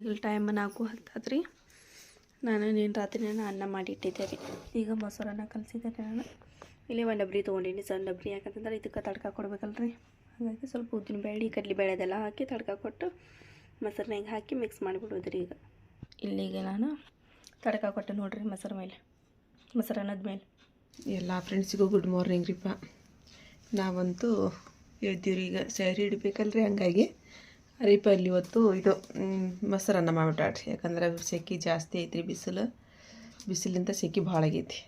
ಇಲ್ಲಿ ಟೈಮ್ ನಾಲ್ಕು ಹತ್ತಾದ್ರಿ ನಾನು ನೀನು ರಾತ್ರಿ ನಾನು ಅನ್ನ ಮಾಡಿ ಇಟ್ಟಿದ್ದೆ ರೀ. ಈಗ ಮೊಸರನ್ನ ಕಲಿಸಿದ್ದೆ ನಾನು. ಇಲ್ಲಿ ಒಂದು ಡಬ್ರಿ ತೊಗೊಂಡಿನಿ ಸಣ್ಣ ಡಬ್ರಿ. ಯಾಕಂತಂದ್ರೆ ಇದಕ್ಕೆ ತಡ್ಕ ಕೊಡ್ಬೇಕಲ್ರಿ. ಹಾಗಾಗಿ ಸ್ವಲ್ಪ ಉದ್ದಿನ ಬೇಳೆ, ಕಡ್ಲಿ ಬೇಳೆ ಅದೆಲ್ಲ ಹಾಕಿ ತಡ್ಕ ಕೊಟ್ಟು ಮೊಸರನ್ನಾಗ ಹಾಕಿ ಮಿಕ್ಸ್ ಮಾಡಿಬಿಡೋದ್ರಿ ಈಗ. ಇಲ್ಲಿಗೆ ನಾನು ತಡ್ಕ ಕೊಟ್ಟೆ ನೋಡ್ರಿ ಮೊಸರು ಮೇಲೆ. ಮೊಸರನ್ನದ ಮೇಲೆ ಎಲ್ಲ ಫ್ರೆಂಡ್ಸಿಗೂ ಗುಡ್ ಮಾರ್ನಿಂಗ್ ರೀಪ್ಪ ನಾವಂತೂ ಎದ್ದೀವ್ರಿ ಈಗ ಸ್ಯಾರಿ ಹಿಡಿಬೇಕಲ್ರಿ ಹಂಗಾಗಿ. ರೀಪ ಇಲ್ಲಿ ಇವತ್ತು ಇದು ಮೊಸರನ್ನ ಮಾಡಿಬಿಟ್ಟಾಡ್ರಿ ಯಾಕಂದ್ರೆ ಸೆಕೆ ಜಾಸ್ತಿ ಐತ್ರಿ ಬಿಸಿಲು. ಬಿಸಿಲಿಂದ ಸೆಕೆ ಭಾಳ ಆಗೈತಿ.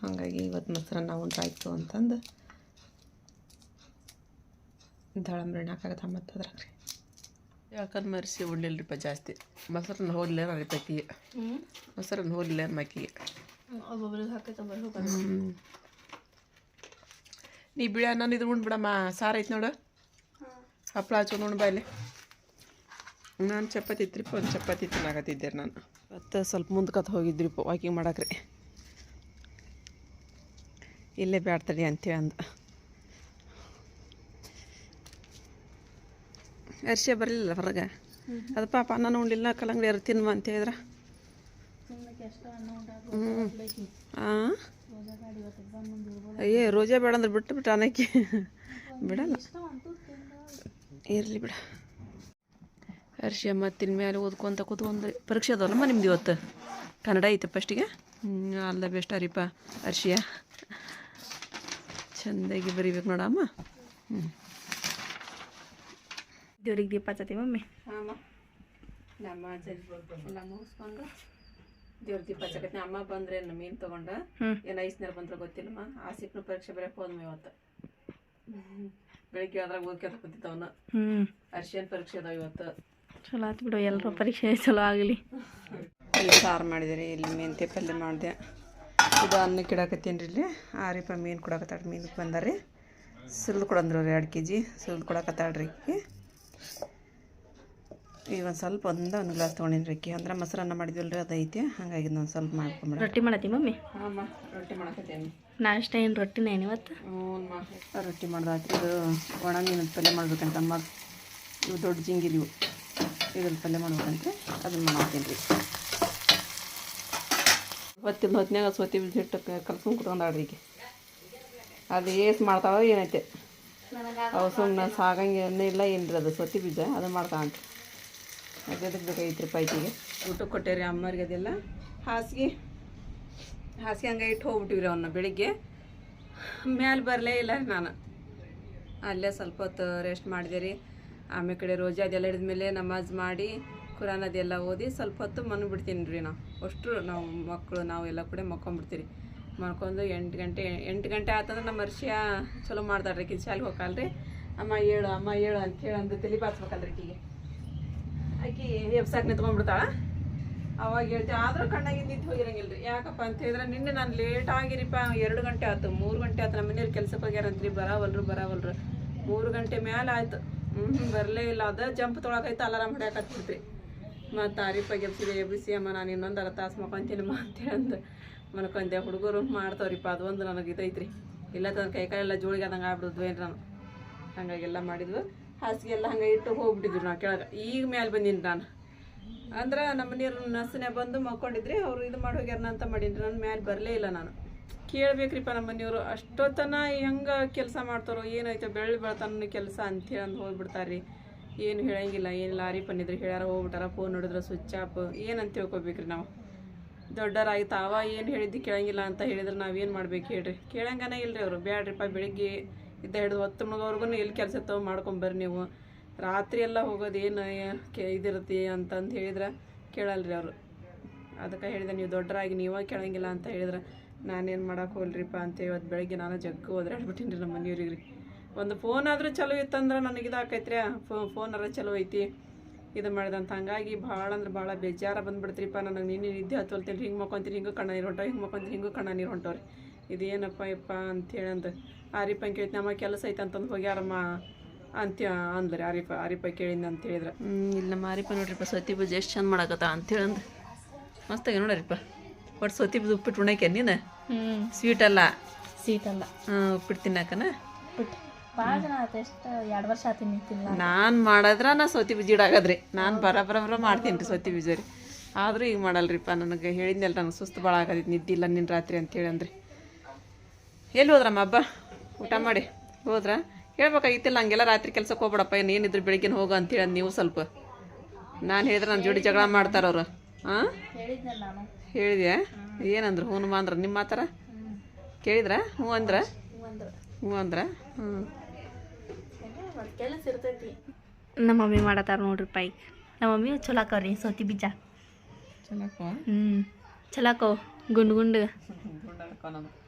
ಹಾಗಾಗಿ ಇವತ್ತು ಮೊಸರನ್ನ ಉಂಟಾಯ್ತು ಅಂತಂದು ದಾಳಂಬ್ರಿ ಹಾಕಾಗತ್ತ ಮತ್ತು ಅದ್ರಾಗ ರೀ ಯಾಕಂದ್ರೆ ಮರಿಸಿ ಉಣ್ಲಿಲ್ರಿಪ್ಪ ಜಾಸ್ತಿ. ಮೊಸರನ್ನ ಹೋಗ್ಲಿಲ್ಲ ಹ್ಞೂ ಮೊಸರನ್ನ ಹೋಗ್ಲಿಲ್ಲ ಹ್ಮ್. ನೀ ಬಿಡ ನಾನು ಇದು ಉಂಡ್ಬಿಡಮ್ಮ ಸಾರು ಐತೆ ನೋಡು. ಹಪ್ಪಳ ಹಚ್ಕೊಂಡು ಉಣ್ ಬಾಯ್ಲಿ ನಾನು ಚಪಾತಿ ಇತ್ರಿಪ್ಪ ಒಂದು ಚಪಾತಿ ತಿನ್ನಾಕತ್ತಿದ್ದೆ ನಾನು. ಮತ್ತೆ ಸ್ವಲ್ಪ ಮುಂದ್ಕತ್ ಹೋಗಿದ್ರಿಪ್ಪ ವಾಕಿಂಗ್ ಮಾಡಕ್ರಿ. ಇಲ್ಲೇ ಬ್ಯಾಡ್ತಡಿ ಅಂತೇಳಿ ಅಂದ. ಅರ್ಶಿಯ ಬರಲಿಲ್ಲ ಹೊರಗೆ? ಅದು ಪಾಪ ಅನ್ನ ಉಂಡಿಲ್ಲ, ಕಲ್ಲಂಗಡಿ ಯಾರು ತಿನ್ನುವ ಅಂತ ಹೇಳಿದ್ರ? ಹಾಂ ಅಯ್ಯೇ, ರೋಜಾ ಬೇಡ ಅಂದ್ರೆ ಬಿಟ್ಟು ಬಿಟ್ಟು ಅನ್ನಕ್ಕೆ. ಬಿಡಲ್ಲ. ಇರಲಿ ಬಿಡ. ಹರ್ಷಿ ತಿನ್ ಮೇಲೆ ಓದ್ಕೊಂತ ಕೂತ್ಕೊಂಡು ಪರೀಕ್ಷೆ ಅದಲ್ಲಮ್ಮ ನಿಮ್ದು ಇವತ್ತು? ಕನ್ನಡ ಐತೆ ಫಸ್ಟಿಗೆ ಹ್ಞೂ ದ ಬೆಸ್ಟ್ ಅರಿಪ ಹರ್ಷಿಯ ಚೆಂದಾಗಿ ಬರಿಬೇಕು ನೋಡಮ್ಮ ಹ್ಞೂ ದೇವ್ರಿಗೆ ದೀಪ ಹಚ್ಚತಿ ಮಮ್ಮಿ. ಅಮ್ಮ. ನಮ್ಮ ಎಲ್ಲ ಮುಗಿಸ್ಕೊಂಡು ದೇವ್ರ ದೀಪ ಹಚ್ಚಕತ್ತೀನಿ. ಅಮ್ಮ ಬಂದ್ರೆ ನಮ್ಮ ಮೀನು ತಗೊಂಡ. ಏನು ಐಸ್ನರ್ ಬಂದ್ರೆ ಗೊತ್ತಿಲ್ಲಮ್ಮ. ಆಸಿಫ್ನ ಪರೀಕ್ಷೆ ಬರೆಯಕ್ಕೆ ಹೋದ್ಮ ಇವತ್ತು. ಬೆಳಿಗ್ಗೆ ಅದ್ರಾಗ ಓದ್ಕೊತ ಕೂತಿದ್ದವನು. ಅರ್ಶಿಯನ್ ಪರೀಕ್ಷೆ ಅದಾವ ಇವತ್ತು. ಚಲೋ ಆತು ಬಿಡು ಎಲ್ಲರೂ ಪರೀಕ್ಷೆ ಚಲೋ ಆಗಲಿ. ಇಲ್ಲಿ ಸಾರು ಮಾಡಿದೆ ಇಲ್ಲಿ ಮೆಂತ್ಯ ಪಲ್ಯ ಮಾಡಿದೆ. ಇದು ಅನ್ನಕ್ಕೆ ಇಡಾಕತ್ತೀನಿ ರೀ ಇಲ್ಲಿ. ಆರಿಪ ಮೀನು ಕೊಡಾಕತ್ತಾಳ ಮೀನಕ್ಕೆ ಬಂದಾರಿ ಸುಲ್ದು ಕೊಡಂದ್ರು ರೀ ಎರಡು ಕೆ ಜಿ ಸುಲ್ದು ಕೊಡಾಕತ್ತಾಳ್ರಿ ಅಕ್ಕಿ ಈಗ ಒಂದು ಸ್ವಲ್ಪ ಒಂದು ಒಂದು ಗ್ಲಾಸ್ ತೊಗೊಂಡಿನಿ ರೀ ಅಂದ್ರೆ ಮೊಸರನ್ನ ಮಾಡಿದ್ವಲ್ಲ ರೀ ಅದೈತಿ. ಐತಿ ಹಾಗಾಗಿ ನಾನು ಸ್ವಲ್ಪ ಮಾಡ್ಕೊಂಬಿಡ ರೊಟ್ಟಿ ಮಾಡತ್ತಿ ಮಮ್ಮಿ? ಹಾಂ ರೊಟ್ಟಿ ಮಾಡಕತ್ತೇನೆ. ನಾಷ್ಟ ಏನು ರೊಟ್ಟಿನೇ ಏನು ಇವತ್ತು? ಹ್ಞೂ ರೊಟ್ಟಿ ಮಾಡ್ದಾಕಿ ಇದು ಒಣ ಮೀನದ ಪಲ್ಯ ಮಾಡ್ಬೇಕಂತ ಅಮ್ಮ ಇವು ದೊಡ್ಡ ಜಿಂಗಿರಿ ಇದ್ರ ಪಲ್ಯ ಮಾಡ್ಬೇಕಂತೆ ಅದನ್ನು ಮಾಡ್ತೀನಿ ರೀ. ಹೊತ್ತಿಲ್ಲ ಹೊತ್ತಿನಾಗ ಸೋತಿ ಬೀಜ ಹಿಟ್ಟು ಕಲ್ಸ್ಕೊಂಡು ಕುತ್ಕೊಂಡಾಡ್ರಿ ಈಗ ಅದು ಏಸ್ ಮಾಡ್ತಾವ ಏನೈತೆ? ಅವು ಸುಮ್ಮನೆ ಸಾಗಂಗೆ ಇಲ್ಲ ಏನ್ರಿ ಅದು ಸೊತ್ತಿ ಬೀಜ ಅದು ಮಾಡ್ತಾವಂತ ಅದಕ್ಕೆ ಬೇಕಾಗಿತ್ತು ರೀ ಪೈಕಿಗೆ ಊಟಕ್ಕೆ ಕೊಟ್ಟೇರಿ ಅಮ್ಮವ್ರಿಗೆ ಅದೆಲ್ಲ. ಹಾಸಿಗೆ ಹಾಸಿಗೆ ಹಂಗೆ ಇಟ್ಟು ಹೋಗ್ಬಿಟ್ಟಿವ್ರಿ ಅವನ್ನ ಬೆಳಿಗ್ಗೆ. ಮ್ಯಾಲೆ ಬರಲೇ ಇಲ್ಲ ನಾನು. ಅಲ್ಲೇ ಸ್ವಲ್ಪ ಹೊತ್ತು ರೆಸ್ಟ್ ಮಾಡಿದೆ ರೀ. ಆಮೇಲೆ ಕಡೆ ರೋಜಾ ಅದೆಲ್ಲ ಹಿಡಿದ್ಮೇಲೆ ನಮಾಜ್ ಮಾಡಿ ಕುರಾನ್ ಅದೆಲ್ಲ ಓದಿ ಸ್ವಲ್ಪ ಹೊತ್ತು ಮನ್ಬಿಡ್ತೀನಿ ಬಿಡ್ತೀನಿ ರೀ ನಾವು ಅಷ್ಟು ನಾವು ಮಕ್ಕಳು, ನಾವು ಎಲ್ಲ ಕೂಡ ಮಕ್ಕೊಂಬಿಡ್ತೀರಿ. ಮಲ್ಕೊಂಡು ಎಂಟು ಗಂಟೆ ಎಂಟು ಗಂಟೆ ಆತಂದ್ರೆ ನಮ್ಮ ಅರ್ಷಿಯ ಚಲೋ ಮಾಡ್ತಾಳ್ರಿ ಆಕಿ ಶಾಲೆಗೆ ಹೋಗಲ್ರಿ ಅಮ್ಮ ಹೇಳು ಅಮ್ಮ ಹೇಳು ಅಂತ ಹೇಳಿ ಅಂದು ತಲೆ ಬಾಚ್ಬೇಕಲ್ರಿ ಆಕಿಗೆ. ಆಕಿ ಎಬ್ಸಾಕ್ ನಿಂತ್ಕೊಂಡ್ಬಿಡ್ತಾಳ. ಅವಾಗ ಹೇಳ್ತೀವಿ ಆದರೂ ಕಣ್ಣಾಗಿ ನಿಂತು ಹೋಗಿರಂಗಿಲ್ಲ ರೀ ಯಾಕಪ್ಪ ಅಂತ ಹೇಳಿದ್ರೆ ನಿನ್ನೆ ನಾನು ಲೇಟ್ ಆಗಿರಿಪ್ಪ, ಎರಡು ಗಂಟೆ ಆಯ್ತು ಮೂರು ಗಂಟೆ ಆಯ್ತು ನಮ್ಮ ಮನೆಯವ್ರು ಕೆಲ್ಸಕ್ಕೆ ಹೋಗ್ಯಾರಂತ್ರಿ, ಬರಾವಲ್ರು ಬರಾವಲ್ರು. ಮೂರು ಗಂಟೆ ಮೇಲೆ ಆಯ್ತು. ಹ್ಞೂ ಬರಲೇ ಇಲ್ಲ. ಅದ ಜಂಪ್ ತೊಳಕೈತೆ ಅಲಾರಾಮ್ ಹೊಡ್ಯಾಕತ್ಬಿಡ್ತ್ರಿ ಮತ್ತು ಎ ಎಬ್ಸಿದೆ ಎಬ್ಬಿಸಿ ಅಮ್ಮ, ನಾನು ಇನ್ನೊಂದು ಅರ್ಧ ತಾಸು ಮಕ್ಕೊಂತೀನಮ್ಮ ಅಂತೇಳಿ ಅಂದ. ಮನ್ಕೊಂಡೆ ಹುಡುಗರು ಮಾಡ್ತಾವ್ರಿಪ್ಪ ಅದು ಒಂದು ನನಗೆ ಇದೈತ್ರಿ. ಇಲ್ಲ ತನ್ನ ಕೈ ಕಾಲೆಲ್ಲ ಜೋಳಿಗೆ ಆದಂಗೆ ಆಗ್ಬಿಡುದು ಏನು ನಾನು. ಹಂಗಾಗೆಲ್ಲ ಮಾಡಿದ್ವು. ಹಾಸಿಗೆ ಎಲ್ಲ ಹಂಗೆ ಇಟ್ಟು ಹೋಗ್ಬಿಟ್ಟಿದ್ರು ನಾ ಕೆಳಗೆ. ಈಗ ಮೇಲೆ ಬಂದೀನಿ ನಾನು. ಅಂದ್ರೆ ನಮ್ಮ ನೀರು ನಸನೆ ಬಂದು ಮಕ್ಕೊಂಡಿದ್ರಿ, ಅವ್ರು ಇದು ಮಾಡಿ ಅಂತ ಮಾಡೀನಿ ನನ್ನ ಮ್ಯಾಲೆ ಬರಲೇ ಇಲ್ಲ ನಾನು. ಕೇಳ್ಬೇಕ್ರಿಪ್ಪ ನಮ್ಮ ಮನೆಯವರು ಅಷ್ಟೊತ್ತನ ಹೆಂಗೆ ಕೆಲಸ ಮಾಡ್ತಾರೋ, ಏನೈತೆ ಬೆಳ್ಳಿ ಬೆಳ್ತಾನ ಕೆಲಸ ಅಂತೇಳಿ ಅಂದು ಹೋಗ್ಬಿಡ್ತಾರೆ ರೀ ಏನು ಹೇಳಂಗಿಲ್ಲ, ಏನು ಲಾರಿ ಪನ್ನಿದ್ರು ಹೇಳ್ಯಾರ, ಹೋಗ್ಬಿಟ್ಟಾರ ಫೋನ್ ನೋಡಿದ್ರೆ ಸ್ವಿಚ್ ಆಫ್ ಏನಂತ ತಿಳ್ಕೊಬೇಕ್ರಿ ನಾವು. ದೊಡ್ಡರಾಗಿ ತಾವ ಏನು ಹೇಳಿದ್ದು ಕೇಳಂಗಿಲ್ಲ ಅಂತ ಹೇಳಿದ್ರೆ ನಾವೇನು ಮಾಡ್ಬೇಕು ಹೇಳ್ರಿ. ಕೇಳಂಗನ ಇಲ್ರಿ ಅವರು, ಬ್ಯಾಡ್ರಿಪ್ಪ ಬೆಳಿಗ್ಗೆ ಇದ್ದ ಹಿಡಿದು ಹೊತ್ತು ಮುಳುಗೋರ್ಗು ಎಲ್ಲಿ ಕೆಲಸ ಇರ್ತಾವೆ ಮಾಡ್ಕೊಂಬರ್ರಿ ನೀವು. ರಾತ್ರಿ ಎಲ್ಲ ಹೋಗೋದು ಏನು ಕೆ ಇದಿರುತ್ತೆ ಅಂತಂದು ಹೇಳಿದ್ರೆ ಕೇಳಲ್ರಿ ಅವರು. ಅದಕ್ಕೆ ಹೇಳಿದೆ, ನೀವು ದೊಡ್ಡರಾಗಿ ನೀವೇ ಕೇಳಂಗಿಲ್ಲ ಅಂತ ಹೇಳಿದ್ರೆ ನಾನೇನು ಮಾಡೋಕೆ ಹೋಲ್ರಿಪ್ಪ ಅಂತ ಇವತ್ತು ಬೆಳಗ್ಗೆ ನಾನು ಜಗ್ಗು ಓದಾಡ್ಬಿಟ್ಟಿನಿ ರೀ ನಮ್ಮ ಮನೆಯವ್ರಿಗೆ ರೀ ಒಂದು ಫೋನ್ ಆದರೂ ಚಲೋ ಇತ್ತಂದ್ರೆ ನನಗೆ ಇದಾಕೈತ್ರಿ ಫೋನಾರ ಚಲೋ ಐತಿ. ಇದು ಮಾಡಿದಂತ ಹಂಗಾಗಿ ಭಾಳ ಅಂದ್ರೆ ಭಾಳ ಬೇಜಾರ ಬಂದ್ಬಿಡ್ತ್ರಿಪ್ಪ ನನಗೆ. ನಿನ್ನೆ ನಿದ್ದೆ ಹತ್ತೊಲ್ತೀನಿ ಹಿಂಗೆ ಮಕ್ಕೊಂತೀನಿ ಹಿಂಗೆ ಕಣ್ಣ ನೀರು ಹೊಂಟವ್, ಹಿಂಗೆ ಮಕ್ಕೊಂತೀನಿ ಹಿಂಗೂ ಕಣ್ಣ ನೀರು ಹೊಂಟವ್ರಿ. ಇದೇನಪ್ಪ ಯಪ್ಪ ಅಂತೇಳಿ ಅಂದು ಆರಿಪ್ಪ ಕೇಳ್ತೀನಿ ನಮ್ಮ ಕೆಲಸ ಐತೆ ಅಂತಂದು ಹೋಗ್ಯಾರಮ್ಮ ಅಂತ ಅಂದ್ರಿ ಆರಿಪ ಆರಿಪ ಕೇಳಿದ್ನ ಅಂತ ಹೇಳಿದ್ರೆ. ಇಲ್ಲ ನಮ್ಮ ಆರಿಪ್ಪ ನೋಡ್ರಿಪ್ಪ ಸತಿ ಪೂಜೆ ಎಷ್ಟು ಚಂದ ಮಾಡಕತ್ತ ಅಂತೇಳಿ ಅಂದು ಮಸ್ತಾಗಿ ನೋಡ್ರಿಪ್ಪ ಒಟ್ಟು ಸೋತಿ ಉಪ್ಪಿಟ್ಟು ಉಣ್ಣಕ್ಕೆ ನೀನು? ಸ್ವೀಟ್ ಅಲ್ಲ? ಸ್ವೀಟ್ ಅಲ್ಲ. ಹಾಂ ಉಪ್ಪಿಟ್ಟು ತಿನ್ನಕನ? ನಿಂತಿಲ್ಲ ನಾನು ಮಾಡಿದ್ರೆ ನಾ ಸೌತಿ ಬೀಜಿಡಾಗದ್ರಿ ನಾನು ಬರ ಬರ ಬರ ಮಾಡ್ತೀನಿ ರೀ ಸೌತಿ ಬೀಜ ರೀ ಆದರೂ ಈಗ ಮಾಡಲ್ರಿಪ್ಪ ನನಗೆ ಹೇಳಿದ್ನಲ್ಲ ನನಗೆ ಸುಸ್ತು ಭಾಳ ಆಗತೈತಿ ನಿದ್ದಿಲ್ಲ ನಿನ್ನ ರಾತ್ರಿ ಅಂತೇಳಿ ಅಂದ್ರಿ. ಎಲ್ಲಿ ಹೋದ್ರಮ್ಮ ಹಬ್ಬ? ಊಟ ಮಾಡಿ. ಹೋದ್ರ? ಹೇಳ್ಬೇಕಾಗಿತ್ತಿಲ್ಲ ಹಂಗೆಲ್ಲ ರಾತ್ರಿ ಕೆಲ್ಸಕ್ಕೆ ಹೋಗ್ಬೇಡಪ್ಪ ಏನಿದ್ರು ಬೆಳಿಗ್ಗೆ ಹೋಗು ಅಂತೇಳಿ ನೀವು ಸ್ವಲ್ಪ. ನಾನು ಹೇಳಿದ್ರೆ ನನ್ನ ಜೋಡಿ ಜಗಳ ಮಾಡ್ತಾರವ್ರು ಹಾಂ ಹೇಳಿದ್ಯಾ? ಏನಂದ್ರು? ಹ್ಞೂ ಅಂದ್ರ ನಿಮ್ಮ ಮಾತಾರ ಕೇಳಿದ್ರ? ಹ್ಞೂ ಅಂದ್ರ? ಹೂ ಹ್ಞೂ ಅಂದ್ರ? ಹ್ಞೂ ನಮ್ಮ ಮಮ್ಮಿ ಮಾಡತ್ತಾರ ನೋಡ್ರಿ ಪೈ. ನಮ್ಮ ಮಮ್ಮಿ ಚಲೋ ಆಕವ್ರಿ ಸೌತಿ ಬೀಜ. ಹ್ಮ್. ಹ್ಞೂ ಚಲೋ ಗುಂಡ್ ಗುಂಡು.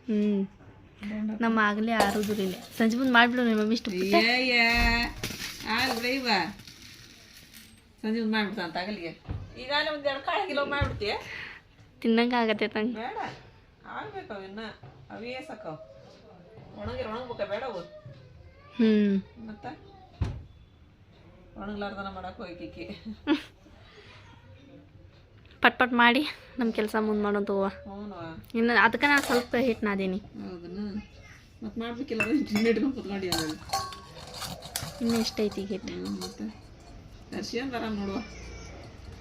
ಹ್ಞೂ ನಮ್ಮ ಆಗಲೇ ಆರೋದ್ರಿ ಇಲ್ಲಿ. ಸಂಜೆ ಮುಂದೆ ಮಾಡಿಬಿಡು ನಿಮ್ಮ ಮಮ್ಮಿ ಇಷ್ಟು ಸಂಜೆ ಮುಂದೆ ಮಾಡ್ಬಿಡ್ತ ಅಂತ ಆಗಲಿಗೆ ಈಗಾಗಲೇ ಒಂದು ಎರಡು ಕಾಳು ಕಿಲೋ ಮಾಡ್ಬಿಡ್ತೀಯ? ತಿನ್ನಂಗ ಆಗತ್ತೆ ತಂಗ. ಬೇಡ. ಆಗ್ಬೇಕು ಇನ್ನ ಅವೇ ಸಾಕವು ಒಣಗಿರ ಒಣಗ್ಬೇಕ? ಬೇಡ ಅವು ಹ್ಞೂ ಮತ್ತೆ? ಒಣಗ್ಲಾರ್ದನ ಮಾಡಕ್ಕೆ ಹೋಯ್ಕಿಕ್ಕಿ ಪಟ್ ಪಟ್ ಮಾಡಿ ನಮ್ಮ ಕೆಲಸ ಮುಂದೆ ಮಾಡೋದು ಹೂವ ಇನ್ನು ಅದಕ್ಕೆ ನಾನು ಸ್ವಲ್ಪ ಹಿಟ್ಟು ನಾದೀನಿ. ಮತ್ತೆ ಮಾಡ್ಬೇಕಿಲ್ಲ ಹಿಡ್ಕೊಂಡು ಕುತ್ಕೊಂಡು ಇನ್ನು ಎಷ್ಟೈತಿ ಹಿಟ್ಟು ಮತ್ತೆ? ದರ್ಶನ್ ಆರಾಮ್ ನೋಡುವ.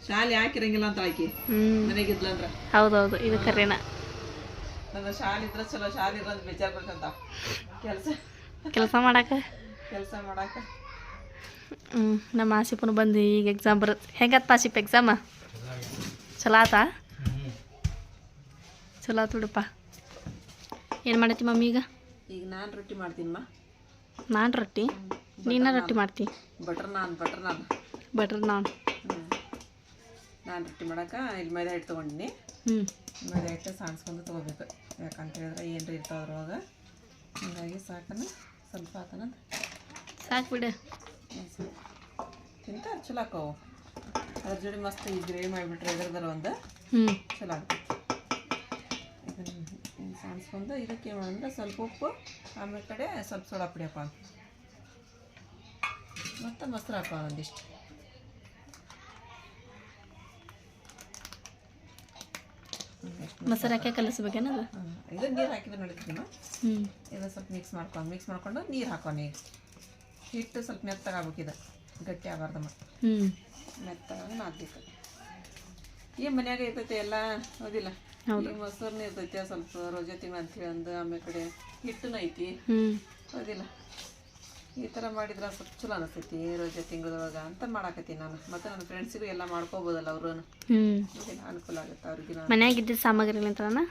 ಶಾಲೆ ಹಾಕಿರಂಗಿಲ್ಲ ಅಂತ ಆಕಿ. ಹ್ಞೂ ಮನೆಗಿದ್ಲಂದ್ರ ಹೌದೌದು ಇದು ಕರೆನ. ನನ್ನ ಶಾಲೆ ಇದ್ರ ಚಲೋ ಶಾಲೆ ಇರೋದು ಬೇಜಾರು ಬರ್ತಂತ ಕೆಲಸ. ಕೆಲಸ ಮಾಡಾಕ? ಕೆಲಸ ಮಾಡಾಕ. ಹ್ಞೂ ನಮ್ಮ ಆಸಿಪನು ಬಂದು ಈಗ ಎಕ್ಸಾಮ್ ಬರುತ್ತೆ ಹೆಂಗತ್ತ ಆಸಿಪ್ ಎಕ್ಸಾಮ ಚಲೋ ಆತಾ? ಚಲೋ ಆತು ಬಿಡಪ್ಪ. ಏನು ಮಾಡತ್ತಿ ಮಮ್ಮಿ ಈಗ? ಈಗ ನಾನು ರೊಟ್ಟಿ ಮಾಡ್ತೀನಮ್ಮ ನಾನು ರೊಟ್ಟಿ? ನೀನ ರೊಟ್ಟಿ ಮಾಡ್ತೀನಿ butter naan butter naan. Butter ನಾನು. ನಾನು ರೊಟ್ಟಿ ಮಾಡೋಕೆ ಇಲ್ಲಿ ಮೈದಾ ಹಿಟ್ಟು ತೊಗೊಂಡಿನಿ. ಹ್ಞೂ ಮೈದಾ ಹಿಟ್ಟು ಸಾಣಿಸ್ಕೊಂಡು ತೊಗೋಬೇಕು. ಯಾಕಂತ ಹೇಳಿದ್ರೆ ಏನ್ರಿ ಇರ್ತಾವ ಅದ್ರೊಳಗೆ. ಹೀಗಾಗಿ ಸಾಕನ ಸ್ವಲ್ಪ ಆತನ ಸಾಕು ಬಿಡು. ತಿಂತಾರೆ ಚಲೋ ಆಕವು. ಅದ್ರ ಜೋಡಿ ಮಸ್ತ್ ಈ ಗ್ರೇವಿ ಮಾಡಿಬಿಟ್ರೆ ಇದ್ರದರ ಒಂದು ಹ್ಞೂ ಚಲೋ ಆಗ್ತೈತಿ. ಇದನ್ನು ಸಾಣಿಸ್ಕೊಂಡು ಇದಕ್ಕೆ ಏನು ಅಂದ್ರೆ ಸ್ವಲ್ಪ ಉಪ್ಪು ಆಮೇಲೆ ಕಡೆ ಸ್ವಲ್ಪ ಸೋಡಾ ಪುಡಿ ಹಾಕೋಣ ಮತ್ತು ಮೊಸರು ಹಾಕೋಣ ಒಂದಿಷ್ಟು. ಮೊಸರು ಹಾಕಿ ಕಲಿಸ್ಬೇಕೇನದು. ಇದು ನೀರು ಹಾಕಿದ್ರೆ ನಡೀತೀನೋ ಹ್ಞೂ ಇದನ್ನು ಸ್ವಲ್ಪ ಮಿಕ್ಸ್ ಮಾಡ್ಕೊಂಡು ಮಿಕ್ಸ್ ಮಾಡ್ಕೊಂಡು ನೀರು ಹಾಕೋಣ. ಈಗ ಹಿಟ್ಟು ಸ್ವಲ್ಪ ಇದು. ಗಟ್ಟಿ ಆಗಬಾರ್ದಮ್ಮ. ಹ್ಞೂ ಮೆತ್ತಗಾಗಿ ನಾದ್ಬೇಕು. ಈ ಮನ್ಯಾಗ ಇರ್ತೈತೆ ಎಲ್ಲ ಓದಿಲ್ಲ ಈ ಮೊಸರನ್ನ ಇರ್ತೈತೆ ಸ್ವಲ್ಪ ರೋಜತಿ ಅಂತೇಳಿ ಅಂದು ಆಮೇಲೆ ಕಡೆ ಹಿಟ್ಟನ ಐತಿ. ಹೌದಿಲ್ಲ? ಈ ಥರ ಮಾಡಿದ್ರೆ ಸ್ವಲ್ಪ ಚಲೋ ಅನಿಸ್ತೈತಿ ರೋಜೆ ತಿಂಗಳೊಳಗೆ ಅಂತ ಮಾಡಾಕತ್ತೀನಿ ನಾನು. ಮತ್ತು ನನ್ನ ಫ್ರೆಂಡ್ಸಿಗೂ ಎಲ್ಲ ಮಾಡ್ಕೋಬೋದಲ್ಲ ಅವರು ಅನುಕೂಲ ಆಗುತ್ತೆ ಅವ್ರಿಗೆ ಮನ್ಯಾಗ ಇದ್ದಿದ್ದ ಸಾಮಗ್ರಿ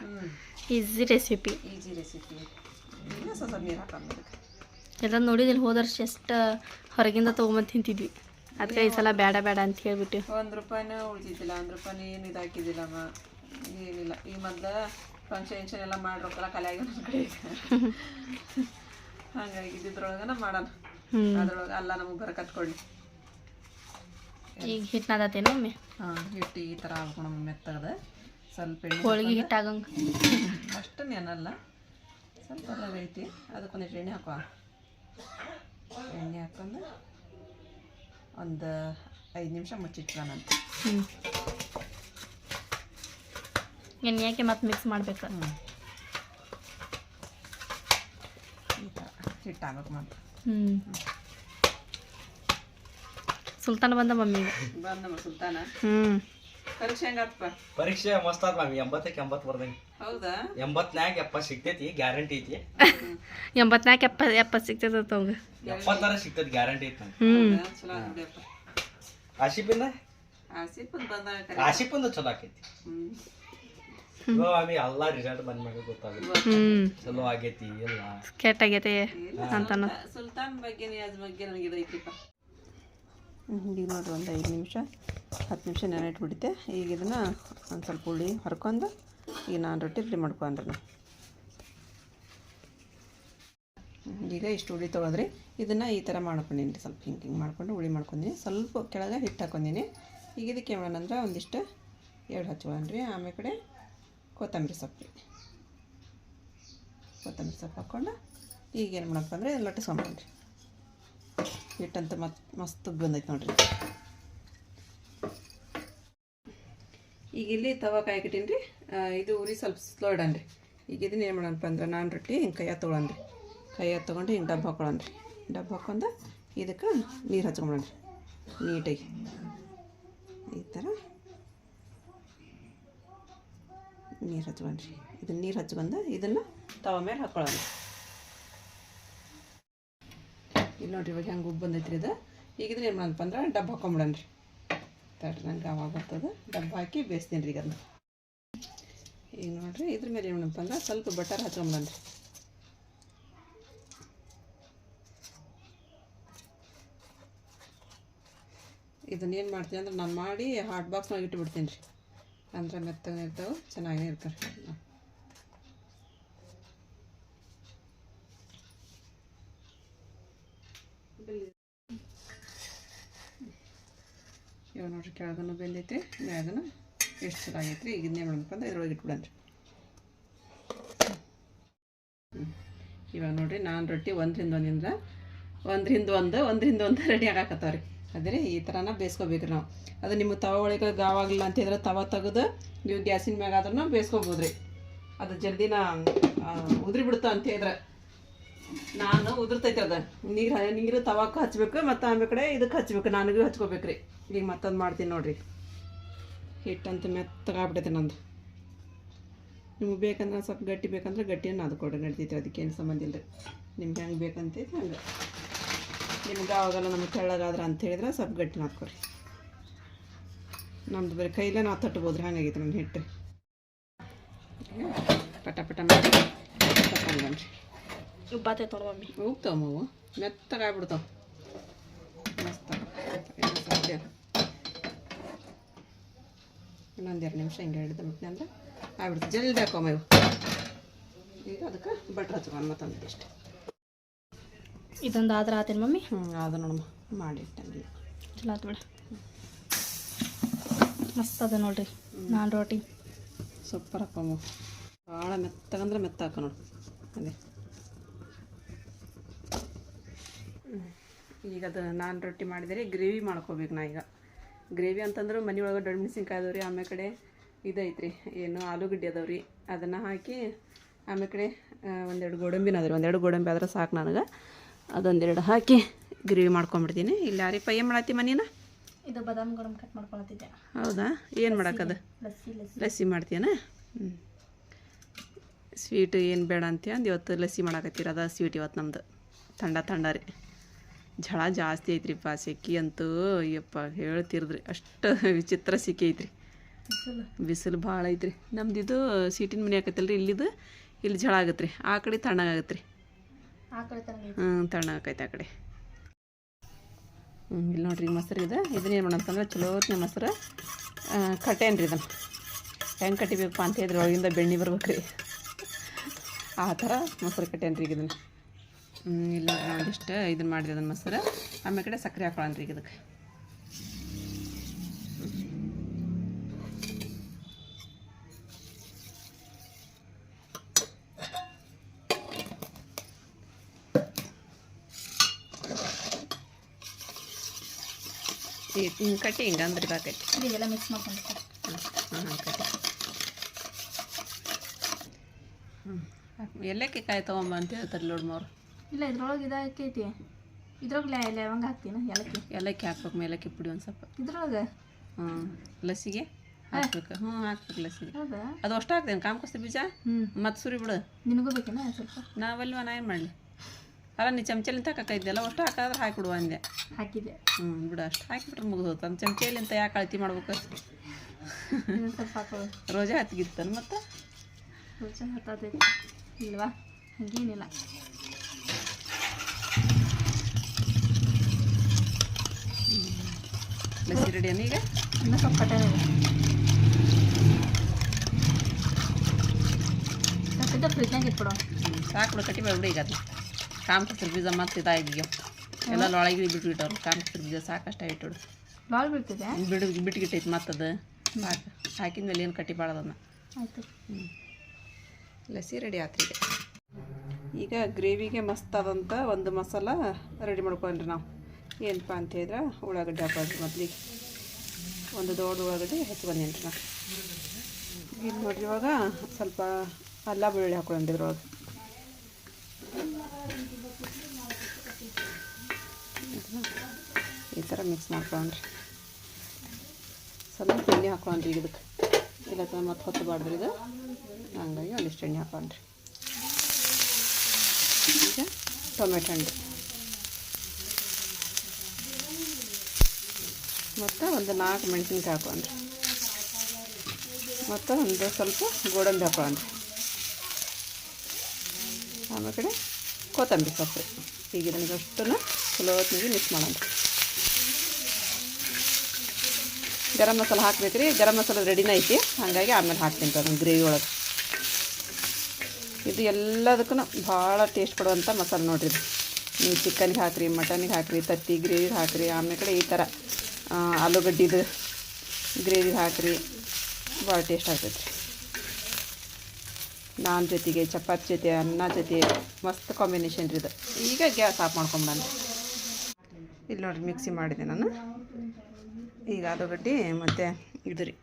ಹ್ಞೂ ಈಸಿ ರೆಸಿಪಿ ಈಜಿ ರೆಸಿಪಿ ಈಗ ಸ್ವಲ್ಪ ನೀರು ಹಾಕೊಂಡು ಎಲ್ಲ ನೋಡಿದಿಲ್ಲ ಹೋದ ವರ್ಷ ಎಷ್ಟು ಹೊರಗಿಂದ ತೊಗೊಂಬಂದು ತಿಂತಿದ್ವಿ. ಅದಕ್ಕೆ ಈ ಸಲ ಬೇಡ ಬೇಡ ಅಂತ ಹೇಳ್ಬಿಟ್ಟು. ಒಂದು ರೂಪಾಯಿನೂ ಉಳಿದಿದ್ದಿಲ್ಲ ಒಂದು ರೂಪಾಯಿ ಏನು ಇದು ಹಾಕಿದ್ದಿಲ್ಲಮ್ಮ ಏನಿಲ್ಲ. ಈ ಮೊದಲ ಫಂಕ್ಷನ್ ಎಲ್ಲ ಮಾಡಿರೋಕ್ಕೆಲ್ಲ ಕಲೆಯಾಗಿ ಆಗಿ ನನ್ನ ಕಡೆ ಹಂಗಾಗಿ ಇದ್ರೊಳಗನ ಮಾಡೋಣ. ಅದ್ರೊಳಗೆ ಅಲ್ಲ ನಮಗೆ ಬರ ಕತ್ಕೊಳ್ಳಿ ಈಗ ಹಿಟ್ಟು ನಾದತ್ತೇನು ಒಮ್ಮೆ? ಹಾಂ ಹಿಟ್ಟು ಈ ಥರ ನಮ್ಮ ಮೆತ್ತಗದ ಸ್ವಲ್ಪ ಹೋಳಿಗೆ ಹಿಟ್ಟು ಆಗಂಗೆ. ಅಷ್ಟು ನೆನಲ್ಲ ಸ್ವಲ್ಪ ಐತಿ. ಅದಕ್ಕೊಂದಿಷ್ಟು ಎಣ್ಣೆ ಹಾಕುವ. ಎಣ್ಣೆ ಹಾಕೊಂಡು ಒಂದು ಐದು ನಿಮಿಷ ಮುಚ್ಚಿಟ್ಕೊಂಡಂತ ಎಣ್ಣೆ ಹಾಕಿ ಮತ್ತೆ ಮಿಕ್ಸ್ ಮಾಡ್ಬೇಕು ಹ್ಞೂ ಈ ಥರ ಹಿಟ್ಟು ಆಗ್ಬೇಕು ಮತ್ತೆ ಹ್ಞೂ ಸುಲ್ತಾನ ಬಂದ ಮಮ್ಮಿ. ಬಂದ ನಮ್ಮ ಸುಲ್ತಾನ? ಹ್ಞೂ ಪರೀಕ್ಷೆ ಹೆಂಗಾತಪ್ಪ ಪರೀಕ್ಷೆ ಮಸ್ತ್ ಆತ್ ಮಮ್ಮಿ. ಎಂಬತ್ತಕ್ಕೆ ಎಂಬತ್ತು ಬರ್ದಂಗೆ. ಹೌದಾ? ಎಂಬತ್ನಾಗ ಎಪ್ಪತ್ತು ಸಿಗ್ತೈತಿ ಗ್ಯಾರಂಟಿ ಐತಿ. ಎಂಬತ್ನಾಲ್ಕು ಎಪ್ಪ ಎಪ್ಪತ್ತು ಸಿಗ್ತೈತೆ ಅವಂಗ. ಎಪ್ಪತ್ತರ ಸಿಗ್ತೈತಿ ಗ್ಯಾರಂಟಿ ಐತಿ ಹ್ಞೂ? ಚಲೋ ಆಸಿಫ್ ಬಂದಾಗ ಕರೆ. ಚಲೋ ಆಕೈತಿ. ಹ್ಮ್. ಚಲೋ ಆಮೇಲೆ ಎಲ್ಲ ರಿಸಲ್ಟ್ ಬಂದ ಮೇಲೆ ಗೊತ್ತಾಗುತ್ತೆ. ಚಲೋ ಆಗೈತಿ ಇಲ್ಲ? ಕೆಟ್ಟಾಗೈತೆ ಇಲ್ಲ, ಅಂತಾನು. ಸುಲ್ತಾನ್- ಬಗ್ಗೆ ಅದ್ರ ಬಗ್ಗೆ ನನಗೆ ಇದೈತಿಪ್ಪ ಈಗ ನೋಡ್ರಿ ಒಂದು ಐದು ನಿಮಿಷ. ಹತ್ತು ನಿಮಿಷ ನೆನೆಟ್ಬಿಡುತ್ತೆ ಈಗ ಇದನ್ನು ಒಂದು ಸ್ವಲ್ಪ ಹುಳಿ ಹರ್ಕೊಂಡು ಈಗ ನಾನು ರೊಟ್ಟಿ ರೆಡಿ ಮಾಡ್ಕೊಂಡ್ರೆ ನಾನು ಈಗ ಇಷ್ಟು ಹುಳಿ ತೊಗೊಂಡ್ರಿ ಇದನ್ನು ಈ ಥರ ಮಾಡ್ಕೊಂಡಿನಿ ರೀ ಸ್ವಲ್ಪ ಹಿಂಗೆ ಹಿಂಗೆ ಮಾಡ್ಕೊಂಡು ಹುಳಿ ಮಾಡ್ಕೊಂಡೀನಿ. ಸ್ವಲ್ಪ ಕೆಳಗೆ ಹಿಟ್ಟು ಹಾಕೊಂಡಿನಿ. ಈಗ ಇದಕ್ಕೆ ಏನಂದ್ರೆ ಮಾಡೋಣ ಅಂದ್ರೆ ಒಂದಿಷ್ಟು ಎರಡು ಹಚ್ಕೊಳ್ಳೋಣ್ರಿ ಆಮೇಲೆ ಕಡೆ ಕೊತ್ತಂಬರಿ ಸೊಪ್ಪು. ಕೊತ್ತಂಬರಿ ಸೊಪ್ಪು ಹಾಕ್ಕೊಂಡು ಈಗೇನು ಮಾಡಪ್ಪ ಅಂದರೆ ಲಟ್ಟಿಸ್ಕೊಂಬಂದ್ರಿ ಹಿಟ್ಟಂತ ಮತ್ ಮಸ್ತ್ ಬಂದೈತೆ ನೋಡಿರಿ. ಈಗ ಇಲ್ಲಿ ತವ ಕಾಯ್ಕಿಟ್ಟೀನಿ ರೀ ಇದು ಉರಿ ಸ್ವಲ್ಪ ಸ್ಲೋ ಇಡನ್ರಿ ಈಗ ಇದನ್ನ ಏನು ಮಾಡೋಣಪ್ಪ ಅಂದ್ರೆ ನಾನು ರೊಟ್ಟಿ, ಹಿಂಗೆ ಕೈಯಾಗ ತೊಗೊಳನ್ರಿ ಕೈಯಾಗ ತೊಗೊಂಡು ಹಿಂಗೆ ಡಬ್ಬ ಹಾಕೊಳ್ಳೋಣ್ರಿ ಡಬ್ಬ ಹಾಕೊಂಡು ಇದಕ್ಕೆ ನೀರು ಹಚ್ಕೊಂಬಿಡ್ರಿ ನೀಟಾಗಿ. ಈ ಥರ ನೀರು ಹಚ್ಕೊಂಡ್ರಿ ಇದನ್ನ ನೀರು ಹಚ್ಕೊಂಡು ಇದನ್ನು ತವ ಮೇಲೆ ಹಾಕ್ಕೊಳ್ಳೋಣ ಇಲ್ಲಿ ನೋಡ್ರಿ ಇವಾಗ ಹೆಂಗೆ ಉಬ್ಬು ಬಂದೈತ್ರಿ ಇದು. ಈಗ ಇದನ್ನ ಏನು ಮಾಡಪ್ಪ ಅಂದ್ರೆ ಡಬ್ಬ ಹಾಕೊಂಬಿಡನ್ರಿ ತಡ್ರಿ, ನಂಗೆ ಅವಾಗ ಬರ್ತದೆ ಡಬ್ಬ ಹಾಕಿ ಬೇಯಿಸ್ತೀನಿ ರೀ ಈಗ ಈಗ ನೋಡಿರಿ ಇದ್ರ ಮೇಲೆ ಏನು ಮಾಡಪ್ಪ ಅಂದ್ರೆ ಸ್ವಲ್ಪ ಬಟರ್ ಹಚ್ಕೊಂಬಿಡನ್ರಿ ಇದನ್ನೇನು ಮಾಡ್ತೀನಿ ಅಂದ್ರೆ ನಾನು ಮಾಡಿ ಹಾಟ್ ಬಾಕ್ಸ್ನಾಗ ಇಟ್ಬಿಡ್ತೀನಿ ರೀ. ಅಂದ್ರೆ ಮೆತ್ತಗೆ ಇರ್ತಾವೆ, ಚೆನ್ನಾಗೇ ಇರ್ತಾರೆ ಇವಾಗ ನೋಡ್ರಿ ಕೆಳಗನು ಬೆಂದೈತಿ ಮ್ಯಾಗನು ಎಷ್ಟು ಚೆನ್ನಾಗೈತ್ರಿ ಈಗ ಇದನ್ನೇ ಮಾಡ್ಬೇಕು ಅಂದ್ರೆ ಇದ್ರೊಳಗೆ ಇಟ್ಬಿಡನ್ರಿ. ಇವಾಗ ನೋಡ್ರಿ ನಾನು ರೊಟ್ಟಿ ಒಂದರಿಂದ ಒಂದಿಂದ ಒಂದರಿಂದ ಒಂದು ಒಂದರಿಂದ ಒಂದು ರೆಡಿ ಆಗಾಕತ್ತಾವ ರೀ ಅದೇ ರೀ ಈ ಥರನ ಬೇಯಿಸ್ಕೋಬೇಕು ನಾವು. ಅದು ನಿಮ್ಮ ತವ ಒಳಗೆ ಗಾವಾಗಲಿಲ್ಲ ಅಂತ ಹೇಳಿದ್ರೆ ತವ ತೆಗೆದು ನೀವು ಗ್ಯಾಸಿನ ಮ್ಯಾಗ ಆದ್ರೂ ಬೇಯಿಸ್ಕೋಬೋದು ರೀ ಅದು ಜಲ್ದಿನ ಉದ್ರಿ ಅಂತ ಹೇಳಿದ್ರೆ. ನಾನು ಉದುರ್ತೈತೆ ಅದು. ನೀರು ನೀರು ತವಾಕ ಹಚ್ಬೇಕು ಮತ್ತು ಆಮೇಲೆ ಕಡೆ ಇದಕ್ಕೆ ಹಚ್ಬೇಕು. ನನಗೂ ಹಚ್ಕೋಬೇಕು ರೀ ಈಗ ಮತ್ತೊಂದು ಮಾಡ್ತೀನಿ ನೋಡಿರಿ. ಹಿಟ್ಟಂತ ಮೆತ್ತಗಾಗ್ಬಿಟ್ಟೈತೆ ನಂದು. ನಿಮ್ಗೆ ಬೇಕಂದ್ರೆ ಸ್ವಲ್ಪ ಗಟ್ಟಿ ಬೇಕಂದ್ರೆ ಗಟ್ಟಿಯನ್ನು ಅದು ಕೊಡ್ರಿ ನಡೀತೈತೆ ಅದಕ್ಕೇನು ಸಂಬಂಧ ಇಲ್ಲ ನಿಮ್ಗೆ ಹೆಂಗೆ ಬೇಕಂತೈತೆ ಹಂಗೆ. ನಿಮ್ಗೆ ಆವಾಗಲ್ಲ ನಮಗೆ ತೆಳ್ಳಗಾದ್ರೆ ಅಂತ ಹೇಳಿದ್ರೆ ಸ್ವಲ್ಪ ಗಟ್ಟಿ ಮಾಡ್ಕೊರಿ. ನಮ್ದು ಬರೀ ಕೈಲೇ ನಾವು ತಟ್ಬೋದು ಹಂಗಾಗೈತೆ ನನ್ನ ಹಿಟ್ಟು. ಪಟ ಪಟ ಮಾಡಿ ತಗೊಂಡ್ರಿ ಉಬ್ಬಾತೈತೆ ನೋಡು ಮಮ್ಮಿ. ಹೋಗ್ತಾವ ಮಗು ಮೆತ್ತಗಾಗ್ಬಿಡ್ತಾವ. ಮಸ್ತ ಸಾಧ್ಯ ಇನ್ನೊಂದು ಎರಡು ನಿಮಿಷ ಹಿಂಗೆ ಹಿಡಿದು ಬಿಟ್ಟನೆ ಅಂದ್ರೆ ಆಗ್ಬಿಡ್ತು. ಜಲ್ದಿ ಹಾಕೋಮ್ಮ ಇವು ಈಗ ಅದಕ್ಕೆ ಬಟ್ರ್ ಹಚ್ಕೊಂಡು ಮತ್ತೊಂದು ಇಷ್ಟು ಇದೊಂದು ಆದ್ರೆ ಆತೇನು ಮಮ್ಮಿ? ಹ್ಞೂ ಅದು ನೋಡಮ್ಮ ಮಾಡಿಟ್ಟಂಗೆ. ಚಲೋ ಆತು ಬಿಡ. ಮಸ್ತ್ ಅದ ನೋಡ್ರಿ ನಾನು ರೋಟಿ. ಸೂಪರ್ ಹಾಕಮ್ಮ ಭಾಳ ಮೆತ್ತಗಂದ್ರೆ ಮೆತ್ತ ಹಾಕ ನೋಡು. ಅದೇ. ಈಗ ಅದು ನಾನು ರೊಟ್ಟಿ ಮಾಡಿದರೆ ಗ್ರೇವಿ ಮಾಡ್ಕೋಬೇಕು ನಾ ಈಗ. ಗ್ರೇವಿ ಅಂತಂದ್ರೆ ಮನೆಯೊಳಗೆ ದೊಡ್ಡ ಮೆಣಸಿನ್ಕಾಯಿ ಅದಾವ್ರಿ ಆಮೇಲೆ ಕಡೆ ಇದೈತ್ರಿ. ಏನು ಆಲೂಗಡ್ಡೆ ಅದಾವ್ರಿ. ರೀ ಅದನ್ನು ಹಾಕಿ ಆಮೇಲೆ ಕಡೆ ಒಂದೆರಡು ಗೋಡಂಬಿನ ಅದ್ರಿ. ಒಂದೆರಡು ಗೋಡಂಬಿ ಆದ್ರೆ ಸಾಕು ನನಗೆ. ಅದೊಂದೆರಡು ಹಾಕಿ ಗ್ರೇವಿ ಮಾಡ್ಕೊಂಬಿಡ್ತೀನಿ ಇಲ್ಲ ಯಾರಿಪ್ಪ ಏನು ಮಾಡತ್ತಿ ಮನೇನ? ಇದು ಬಾದಾಮಿ ಗೋಡಂಬಿ ಕಟ್ ಮಾಡ್ಕೊಳತ್ತಿದ್ದೆ. ಹೌದಾ? ಏನು ಮಾಡಕ್ಕದ ಲಸ್ಸಿ ಮಾಡ್ತೀಯನ? ಹ್ಞೂ ಸ್ವೀಟ್ ಏನು ಬೇಡ ಅಂತ ಅಂದು ಇವತ್ತು ಲಸ್ಸಿ ಮಾಡಾಕತ್ತೀರ ಅದ ಸ್ವೀಟ್ ಇವತ್ತು ನಮ್ದು. ಥಂಡ ಥಂಡ ರೀ. ಝಳ ಜಾಸ್ತಿ ಐತ್ರಿಪ್ಪ ಸೆಕ್ಕಿ ಅಂತೂ ಅಯ್ಯಪ್ಪ ಹೇಳ್ತಿರ್ದ್ರಿ ಅಷ್ಟು ವಿಚಿತ್ರ ಸೆಕೆ ಐತ್ರಿ. ಬಿಸಿಲು. ಭಾಳ ಐತ್ರಿ. ನಮ್ದು ಇದು ಸೀಟಿನ ಮನೆ ಆಕತ್ತಲ್ರಿ ಇಲ್ಲಿದು ಇಲ್ಲಿ ಝಳ ಆಗತ್ತೆ ರೀ ಆ ಕಡೆ ತಣ್ಣಗಾಗತ್ತೆ ರೀ ಹ್ಞೂ ತಣ್ಣಗಾಕೈತೆ ಆ ಕಡೆ. ಹ್ಞೂ ಇಲ್ಲಿ ನೋಡ್ರಿ ಮೊಸರು ಇದೆ. ಇದನ್ನೇನು ಮಾಡಂತಂದ್ರೆ ಚಲೋ ಮೊಸರು. ಕಟ್ಟೇನ್ರಿ ಇದನ್ನು ಹೆಂಗೆ ಕಟ್ಟಿಬೇಕಪ್ಪ ಅಂತ ಹೇಳಿದ್ರೆ ಒಳಗಿಂದ ಬೆಣ್ಣೆ ಬರ್ಬೇಕು ರೀ ಆ ಥರ ಮೊಸರು ಕಟ್ಟೇನ್ರಿ ಈಗ ಇದನ್ನು ಇಲ್ಲ ಒಂದಿಷ್ಟು ಇದನ್ನು ಮಾಡಿದೆ ಅದನ್ನು ಮೊಸರು. ಆಮೇಲೆ ಕಡೆ ಸಕ್ಕರೆ ಹಾಕೊಳ್ಳೋಣ ಈಗ ಇದಕ್ಕೆ. ಹಿಂಗೆ ಕಟ್ಟಿ ಹಿಂಗೆ ಅಂದ್ರೆ ಇದಾಕೈತಿ ಇದೆಲ್ಲ ಮಿಕ್ಸ್ ಮಾಡ್ಕೊಂಡು ಹಾಂ ಹಾಂ ಕಟ್ಟಿ. ಹ್ಞೂ ಎಲ್ಲಕ್ಕೆ ಕಾಯಿ ತೊಗೊಂಬ ಅಂತ ಹೇಳ್ತಾರೆ ಲೋಡ್ಮವ್ರು ಇಲ್ಲ ಇದ್ರೊಳಗೆ ಇದಾಕೈತಿ ಇದ್ರೊಳಗೆ ಲವಂಗ ಹಾಕ್ತೀನಿ ಏಲಕ್ಕಿ. ಏಲಕ್ಕಿ ಹಾಕ್ಬೇಕು ಮೇಲಕ್ಕಿ ಪುಡಿ ಒಂದು ಸ್ವಲ್ಪ. ಇದ್ರೊಳಗೆ? ಹ್ಞೂ ಲಸಿಗೆ ಹಾಕ್ಬೇಕು. ಹ್ಞೂ ಹಾಕ್ಬೇಕು ಲಸಿಗೆ. ಅದು ಅಷ್ಟು ಹಾಕ್ತೇನೆ ಕಾಮ್ಕಸ್ತಿ ಬೀಜ? ಹ್ಞೂ ಮತ್ತು ಸುರಿ ಬಿಡು. ನಿನಗೂ ಬೇಕೇನ ಸ್ವಲ್ಪ? ನಾವಲ್ವ ನಾ ಏನು ಮಾಡಲಿ? ಅಲ್ಲ ನೀ ಚಮಚಲಿಂತ ಹಾಕೈದ್ದೆಲ್ಲ ಅಷ್ಟು ಹಾಕಾದ್ರೆ ಹಾಕಿಬಿಡುವ ಅಂದೆ. ಹಾಕಿದೆ. ಹ್ಞೂ ಬಿಡು ಅಷ್ಟು ಹಾಕಿಬಿಟ್ರೆ ಮುಗಿದು ಒಂದು ಚಮಚಲಿಂತ ಯಾಕೆ ಅಳತಿ ಮಾಡ್ಬೇಕು ರೋಜ ಹತ್ತಿಗಿತ್ತನು ಮತ್ತು? ರೋಜಾ ಹತ್ತೈತಿ ಇಲ್ವಾ? ಹಂಗೇನಿಲ್ಲ. ಲಸಿ ರೆಡಿ ಈಗ? ಇನ್ನೂ ಸ್ವಲ್ಪ ಕಟ್ಟೆ ಫ್ರಿಜ್ನಾಗ ಇಟ್ಬಿಡೋ. ಸಾಕು ಬಿಡು ಕಟ್ಟಿ ಬಿಡು ಈಗ ಅದು ಕಾಮ್ ಕಸ್ರ ಬೀಜ ಮತ್ತೆ ಇದಾಗಿ. ಎಲ್ಲ ಒಳಗೆ ಬಿಟ್ಬಿಟ್ಟವ್ರು. ಕಾಮ್ ಕಸ್ರ ಬೀಜ ಸಾಕಷ್ಟು ಆಗಿಟ್ಟು ಭಾಳ ಬಿಡ್ತಿದೆ ಬಿಡು ಬಿಟ್ಗಿಟ್ಟೈತಿ ಮತ್ತದು ಸಾಕು. ಹಾಕಿದ ಮೇಲೆ ಏನು ಕಟ್ಟಿ ಬಾಳದನ್ನ ಆಯಿತು. ಲಸಿ ರೆಡಿ ಆತ್ರಿ ಈಗ ಗ್ರೇವಿಗೆ ಮಸ್ತಾದಂಥ ಒಂದು ಮಸಾಲ ರೆಡಿ ಮಾಡ್ಕೊಂಡ್ರಿ ನಾವು. ಏನಪ್ಪ ಅಂತ ಹೇಳಿದ್ರೆ ಉಳ್ಳಾಗಡ್ಡೆ ಹಾಕೋದ್ರಿ ಮೊದಲಿಗೆ. ಒಂದು ದೊಡ್ಡ ಉಳ್ಳಾಗಡ್ಡೆ ಹೆಚ್ಚು ನಾನು ಇಲ್ಲಿ ನೋಡ್ರಿ ಇವಾಗ ಸ್ವಲ್ಪ ಅಲ್ಲ ಬೆಳ್ಳುಳ್ಳಿ ಹಾಕೊಂಡ್ರಿ ಇದ್ರೊಳಗೆ. ಈ ಥರ ಮಿಕ್ಸ್ ಮಾಡ್ಕೊಂಡ್ರಿ. ಸ್ವಲ್ಪ ಎಣ್ಣೆ ಹಾಕೊಂಡ್ರಿ ಈಗ ಇದಕ್ಕೆ. ಇಲ್ಲ ಮತ್ತೆ ಹೊತ್ತಬಾರ್ದ್ರಿ ಇದು. ಹಂಗಾಗಿ ಒಂದಿಷ್ಟು ಎಣ್ಣೆ ಹಾಕೊಂಡ್ರಿ. ಈಗ ಟೊಮೆಟೊ ಹಣ್ಣು. ಮತ್ತು ಒಂದು ನಾಲ್ಕು ಮೆಣಸಿನ್ಕಾಯಿ ಹಾಕೊಂಡ್ರಿ. ಮತ್ತು ಒಂದು ಸ್ವಲ್ಪ ಗೋಡಂಬಿ ಹಾಕೊಂಡ್ರಿ. ಆಮೇಲೆ ಕೊತ್ತಂಬರಿ ಸೊಪ್ಪು. ಈಗ ನನಗೆ ಅಷ್ಟನ್ನು ಚಲೋ ಹೊತ್ತಿಗೆ ಮಿಕ್ಸ್ ಮಾಡೋಣ. ಗರಂ ಮಸಾಲೆ ಹಾಕ್ಬೇಕು ರೀ ಗರಂ ಮಸಾಲೆ ರೆಡಿನ ಐತಿ. ಹಾಗಾಗಿ ಆಮೇಲೆ ಹಾಕ್ತೀನಿ ಅದನ್ನು ಗ್ರೇವಿ ಒಳಗೆ. ಇದು ಎಲ್ಲದಕ್ಕೂ ಭಾಳ ಟೇಸ್ಟ್ ಕೊಡುವಂಥ ಮಸಾಲೆ ನೋಡಿರಿ. ನೀವು ಚಿಕನ್ಗೆ ಹಾಕ್ರಿ ಮಟನ್ಗೆ ಹಾಕ್ರಿ, ತತ್ತಿ ಗ್ರೇವಿಗೆ ಹಾಕ್ರಿ, ಆಮೇಲೆ ಕಡೆ ಈ ಥರ ಆಲೂಗಡ್ಡಿದು ಗ್ರೇವಿಗೆ ಹಾಕ್ರಿ, ಭಾಳ ಟೇಸ್ಟ್ ಆಗ್ತೈತೆ ನಾನ್ ಜೊತೆಗೆ, ಚಪಾತಿ ಜೊತೆ, ಅನ್ನ ಜೊತೆ, ಮಸ್ತ್ ಕಾಂಬಿನೇಷನ್ ರೀ ಇದು. ಈಗ ಗ್ಯಾಸ್ ಆಫ್ ಮಾಡ್ಕೊಂಬಿಡಣ ಇಲ್ಲಿ ನೋಡಿರಿ ಮಿಕ್ಸಿ ಮಾಡಿದೆ ನಾನು. ಈಗ ಆಲೂಗಡ್ಡೆ ಮತ್ತು ಇದು ರೀ.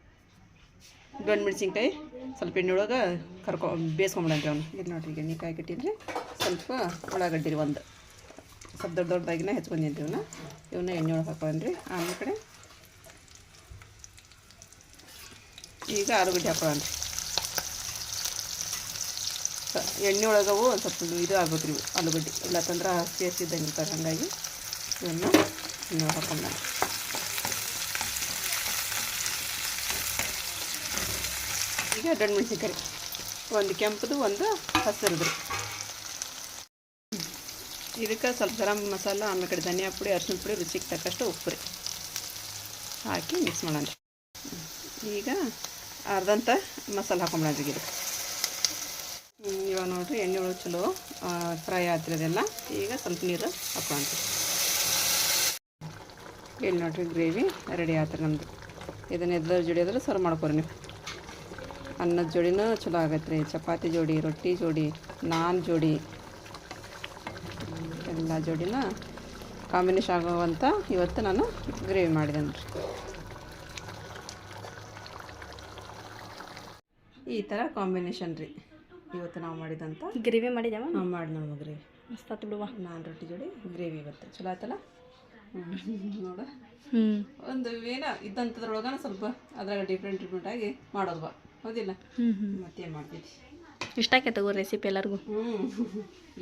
ಗಂಡು ಮೆಣಸಿನ್ಕಾಯಿ ಸ್ವಲ್ಪ ಎಣ್ಣೆ ಒಳಗೆ ಕರ್ಕೊ ಬೇಯಿಸ್ಕೊಂಬಿಡಂತೆ ಅವನು. ಇಲ್ಲಿ ನೋಡಿರಿ, ಈಗ ಎಣ್ಣೆ ಕಾಯಿ ಕಟ್ಟಿದ್ರೆ ಸ್ವಲ್ಪ ಉಳ್ಳಾಗಡ್ಡಿ ರೀ ಒಂದು. ಸ್ವಲ್ಪ ದೊಡ್ಡ ದೊಡ್ಡದಾಗಿನ ಹೆಚ್ಕೊಂಡಿದ್ದೆ ಇವನ್ನ ಇವನ್ನ ಎಣ್ಣೆ ಒಳಗೆ ಹಾಕೊಳ್ಳೋಣ್ರಿ ಆಮೇಲೆ ಕಡೆ ಈಗ ಆಲೂಗಡ್ಡೆ ಹಾಕೊಳ್ಳಿ ಎಣ್ಣೆ ಒಳಗವು ಒಂದು ಸ್ವಲ್ಪ ಇದು ಆಗ್ಬೇಕು ರೀ ಆಲೂಗಡ್ಡೆ. ಇಲ್ಲ ತಂದ್ರೆ ಹಸಿ ಇರ್ತಾರೆ ಹಾಗಾಗಿ. ಇವನ್ನ ಹಾಕೊಂಡ ಈಗ ದೊಡ್ಡ ಮೆಣಸಿನ್ಕಾಯಿ ಒಂದು ಕೆಂಪದು, ಒಂದು ಹಸಿರುದು. ಇದಕ್ಕೆ ಸ್ವಲ್ಪ ಗರಂ ಮಸಾಲ ಆಮೇಲೆ ಕಡೆ ಧನಿಯಾ ಪುಡಿ, ಅರಿಶಿನ ಪುಡಿ, ರುಚಿಗೆ ತಕ್ಕಷ್ಟು ಉಪ್ಪು ರೀ. ಹಾಕಿ ಮಿಕ್ಸ್ ಮಾಡೋಣ ಈಗ ಅರ್ಧಂತ ಮಸಾಲೆ ಹಾಕೊಂಬಿಡೋಣ ಇದಕ್ಕೆ ಇವಾಗ ನೋಡಿರಿ ಎಣ್ಣೆ ಒಳಗೆ ಚಲೋ ಫ್ರೈ ಆಗ್ತಿರೋದೆಲ್ಲ. ಈಗ ಸ್ವಲ್ಪ ನೀರು ಹಾಕೊಂತೀವಿ ಇಲ್ಲಿ ನೋಡಿರಿ ಗ್ರೇವಿ ರೆಡಿ ಆತ್ರಿ ನಮ್ಮದು ಇದನ್ನ ಎದ್ರ ಜೋಡಿ ಆದ್ರೆ ಸರ್ವ್ ಮಾಡ್ಕೊರಿ ನೀವು. ಅನ್ನದ ಜೋಡಿನೂ ಚಲೋ ಆಗತ್ತೆ ರೀ. ಚಪಾತಿ ಜೋಡಿ ರೊಟ್ಟಿ ಜೋಡಿ ನಾನ್ ಜೋಡಿ ಎಲ್ಲ ಜೋಡಿನ ಕಾಂಬಿನೇಷನ್ ಆಗುವಂಥ ಇವತ್ತು ನಾನು ಗ್ರೇವಿ ಮಾಡಿದೆ ನೋಡ್ರಿ ಈ ಥರ ಕಾಂಬಿನೇಷನ್ ರೀ ಇವತ್ತು ನಾವು ಮಾಡಿದಂಥ ಗ್ರೇವಿ ಮಾಡಿದ್ಯಾವ ನಾವು ಮಾಡಿ ನೋಡುವ ಗ್ರೇವಿ ಮಸ್ತ್ ಬಿಡುವ ನಾನ್ ರೊಟ್ಟಿ ಜೋಡಿ ಗ್ರೇವಿ ಇವತ್ತು. ಚಲೋ ಆಯ್ತಲ್ಲ? ನೋಡ. ಒಂದು ಏನ ಇದ್ದಂಥದ್ರೊಳಗನ ಸ್ವಲ್ಪ ಅದ್ರಾಗ ಡಿಫ್ರೆಂಟ್ ಡಿಫ್ರೆಂಟ್ ಆಗಿ ಮಾಡೋದು ಬಾ. ಹೌದಿಲ್ಲ? ಹ್ಞೂ ಹ್ಞೂ ಮತ್ತೇನು ಮಾಡ್ತೀವಿ ಇಷ್ಟ ಆಕೈತೆ ತಗೋ ರೆಸಿಪಿ ಎಲ್ಲರಿಗೂ? ಹ್ಞೂ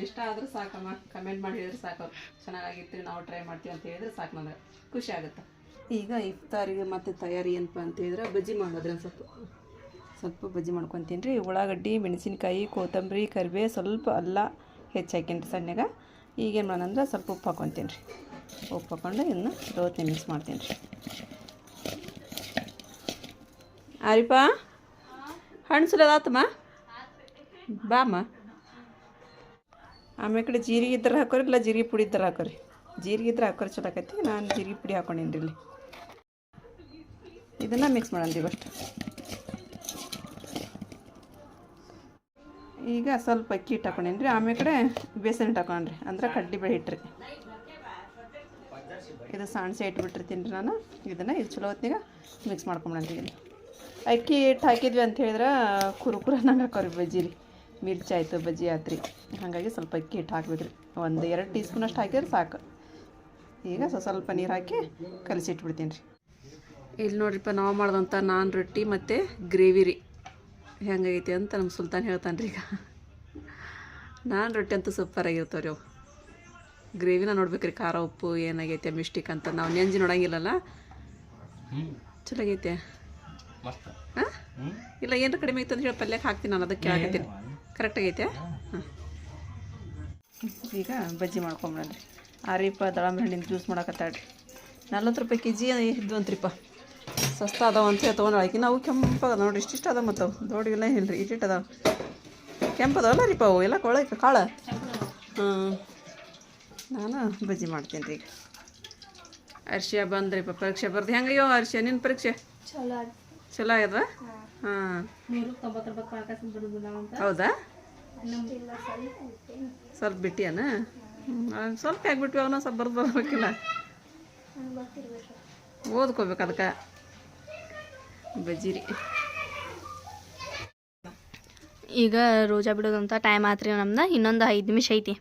ಇಷ್ಟ ಆದ್ರೆ ಸಾಕಮ್ಮ. ಕಮೆಂಟ್ ಮಾಡಿ ಹೇಳಿದ್ರೆ ಸಾಕು. ಚೆನ್ನಾಗಾಗಿತ್ತು ನಾವು ಟ್ರೈ ಮಾಡ್ತೀವಿ ಅಂತ ಹೇಳಿದ್ರೆ ಸಾಕು ನನಗೆ ಖುಷಿ ಆಗುತ್ತೆ. ಈಗ ಇಫ್ತಾರಿಗೆ ಮತ್ತೆ ತಯಾರಿ ಏನಪ್ಪ ಅಂತ ಹೇಳಿದ್ರೆ ಬಜ್ಜಿ ಮಾಡೋದ್ರಿ ಸ್ವಲ್ಪ. ಸ್ವಲ್ಪ ಬಜ್ಜಿ ಮಾಡ್ಕೊತೀನಿ ರೀ. ಉಳ್ಳಾಗಡ್ಡಿ ಮೆಣಸಿನ್ಕಾಯಿ ಕೊತ್ತಂಬರಿ ಕರಿಬೇವು ಸ್ವಲ್ಪ ಅಲ್ಲ ಹೆಚ್ಚು ಹಾಕೀನಿ ರೀ ಸಣ್ಣಗೆ. ಈಗೇನು ಮಾಡೋಣಂದ್ರೆ ಸ್ವಲ್ಪ ಉಪ್ಪು ಹಾಕೊತೀನಿ ರೀ. ಉಪ್ಪು ಹಾಕೊಂಡು ಇನ್ನು ದೋತ್ನೆ ಮಿಕ್ಸ್ ಮಾಡ್ತೀನಿ. ರೀ ಆರಿಪಾ ಹಣ್ಣು ಸುಲದಾತಮ್ಮ ಬಾಮ್ಮ. ಆಮೇಲೆ ಕಡೆ ಜೀರಿಗೆ ಇದ್ರೆ ಹಾಕೋರಿ, ಇಲ್ಲ ಜೀರಿಗೆ ಪುಡಿ ಇದ್ರೆ ಹಾಕೋರಿ? ಜೀರಿಗೆ ಇದ್ರೆ ಹಾಕೋರಿ, ಚಲೋ ಆಕೈತಿ. ನಾನು ಜೀರಿಗೆ ಪುಡಿ ಹಾಕೊಂಡೀನಿ ಇಲ್ಲಿ. ಇದನ್ನು ಮಿಕ್ಸ್ ಮಾಡೋಣ ಅಷ್ಟು. ಈಗ ಸ್ವಲ್ಪ ಅಕ್ಕಿ ಹಿಟ್ಟು ಹಾಕೊಂಡೇನಿ ರೀ ಆಮೇಲೆ ಕಡೆ ಬೇಸನ್ ಹಿಟ್ಟು ಹಾಕೊಂಡ್ರಿ. ಅಂದ್ರೆ ಕಡ್ಲಿ ಬೇಳೆ ಹಿಟ್ಟು ರೀ ಇದು ಸಣ್ಣ ಇಟ್ಬಿಟ್ಟಿರ್ತೀನಿ ರೀ ನಾನು. ಇದನ್ನು ಇದು ಚಲೋ ಹೊತ್ತಿನಾಗ ಮಿಕ್ಸ್ ಮಾಡ್ಕೊಂಬಿಡಂತ ಈಗ ಅಕ್ಕಿ ಹಿಟ್ಟು ಹಾಕಿದ್ವಿ ಅಂತ ಹೇಳಿದ್ರೆ ಕುರುಕುರ ನಂಗೆ ಹಾಕೋರಿ ಬಜ್ಜಿ ರೀ. ಮಿರ್ಚಿ ಆಯಿತು, ಬಜ್ಜಿ ಆತ್ರಿ ಹಾಗಾಗಿ ಸ್ವಲ್ಪ ಅಕ್ಕಿ ಹಿಟ್ಟು ಹಾಕ್ಬೇಕು ರೀ ಒಂದು ಎರಡು ಟೀ ಸ್ಪೂನ್ ಅಷ್ಟು ಹಾಕಿದ್ರೆ ಸಾಕು. ಈಗ ಸ್ವ- ಸ್ವಲ್ಪ ನೀರು ಹಾಕಿ ಕಲಸಿಟ್ಬಿಡ್ತೀನಿ ರೀ. ಇಲ್ಲಿ ನೋಡ್ರಿಪ್ಪ ನಾವು ಮಾಡಿದಂಥ ನಾನ್ ರೊಟ್ಟಿ ಮತ್ತು ಗ್ರೇವಿ ರೀ. ಹೆಂಗೈತಿ ಅಂತ ನಮ್ಮ ಸುಲ್ತಾನ್ ಹೇಳ್ತಾನೆ ರೀ ಈಗ ನಾನ್ ರೊಟ್ಟಿ ಅಂತೂ ಸೂಪರ್ ಆಗಿರ್ತಾವೆ ರೀ ಅವು ಗ್ರೇವಿನ ನೋಡ್ಬೇಕ್ರಿ ಖಾರ ಉಪ್ಪು ಏನಾಗೈತೆ ಮಿಸ್ಟಿಕ್ ಅಂತ. ನಾವು ನೆಂಜಿ ನೋಡಂಗಿಲ್ಲಲ್ಲ? ಹ್ಞೂ ಚಲೋ ಆಗೈತೆ ಮಸ್ತ್. ಹಾಂ? ಇಲ್ಲ ಏನಾರ ಕಡಿಮೆ ಐತೆ ಅಂತ ಹೇಳಿ ಪಲ್ಯಕ್ಕೆ ಹಾಕ್ತೀನಿ ನಾನು ಅದಕ್ಕೆ ಹಾಕತ್ತೀನಿ ಕರೆಕ್ಟ್ ಆಗೈತೆ? ಹಾಂ. ಈಗ ಬಜ್ಜಿ ಮಾಡ್ಕೊಂಬಿಡ್ರಿ ರೀಪ ದಾಳಂಬ್ರಿ ಹಣ್ಣಿನ ಜ್ಯೂಸ್ ಮಾಡಕತ್ತಾಡ್ರಿ ನಲ್ವತ್ತು ರೂಪಾಯಿ ಕೆ ಜಿ ಇದ್ದು ಅಂತ್ರಿಪ್ಪ. ಸಸ್ತ ಅದಾವ ಅಂತ ಹೇಳಿ ತೊಗೊಂಡು ಆಕಿ ನಾವು ಅದ ನೋಡ್ರಿ ಇಷ್ಟಿಷ್ಟು ಅದಾವ ಮತ್ತು ಅವು. ದೊಡ್ಡಿಲ್ಲ ಹೇಳ್ರಿ ಇಟ್ಟಿಟ್ಟು ಅದಾವ. ಕೆಂಪದವಲ್ಲ ರೀಪ ಅವು? ಎಲ್ಲ ಕೊಳಕ್ಕೆ ಕಾಳು? ಹ್ಞೂ ನಾನು ಬಜ್ಜಿ ಮಾಡ್ತೀನಿ ರೀ. ಈಗ ಅರ್ಶಿಯ ಬಂದ್ರಿಪ್ಪ ಪರೀಕ್ಷೆ ಬರ್ದು. ಹೆಂಗಯ್ಯೋ ಅರ್ಶಿಯ ನಿನ್ನ ಪರೀಕ್ಷೆ? ಚಲೋ ಚಲೋ ಆಗ್ಯದ ಹಾಂ. ಹೌದಾ? ಸ್ವಲ್ಪ ಬಿಟ್ಟಿಯನ? ಸ್ವಲ್ಪ ಯಾಕೆ ಬಿಟ್ವಿ ಅವನ ಸ್ವಲ್ಪ ಬರ್ದು ಬರ್ಬೇಕಿಲ್ಲ. ಓದ್ಕೋಬೇಕು ಅದಕ್ಕೆ. ಬಜ್ಜಿ ರೀ. ಈಗ ರೋಜಾ ಬಿಡೋದಂತ ಟೈಮ್ ಆತ್ರಿ ನಮ್ದು ಇನ್ನೊಂದು ಐದು ನಿಮಿಷ ಐತಿ.